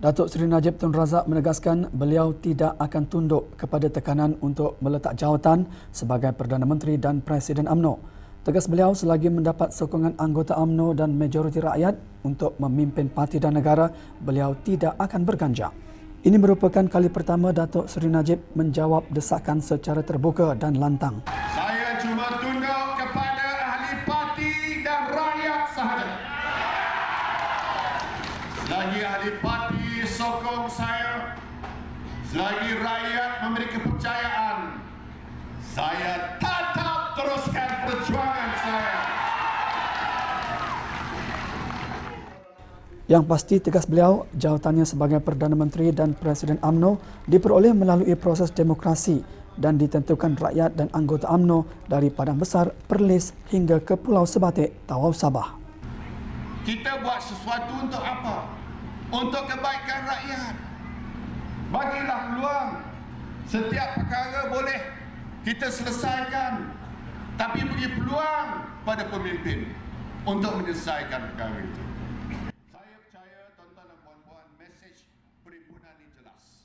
Datuk Seri Najib Tun Razak menegaskan beliau tidak akan tunduk kepada tekanan untuk meletak jawatan sebagai Perdana Menteri dan Presiden AMNO. Tegas beliau selagi mendapat sokongan anggota AMNO dan majoriti rakyat untuk memimpin parti dan negara, beliau tidak akan berganjak. Ini merupakan kali pertama Datuk Seri Najib menjawab desakan secara terbuka dan lantang. Saya cuma tunduk kepada ahli parti dan rakyat sahaja. Selagi ahli parti selagi rakyat memberi kepercayaan, saya tetap teruskan perjuangan saya. Yang pasti tegas beliau, jawatannya sebagai Perdana Menteri dan Presiden AMNO diperoleh melalui proses demokrasi dan ditentukan rakyat dan anggota AMNO dari Padang Besar, Perlis hingga ke Pulau Sebatik, Tawau Sabah. Kita buat sesuatu untuk apa? Untuk kebaikan rakyat bagilah peluang. Setiap perkara boleh kita selesaikan. Tapi beri peluang pada pemimpin untuk menyelesaikan perkara itu. Saya percaya tuan-tuan dan puan-puan mesej perhimpunan ini jelas.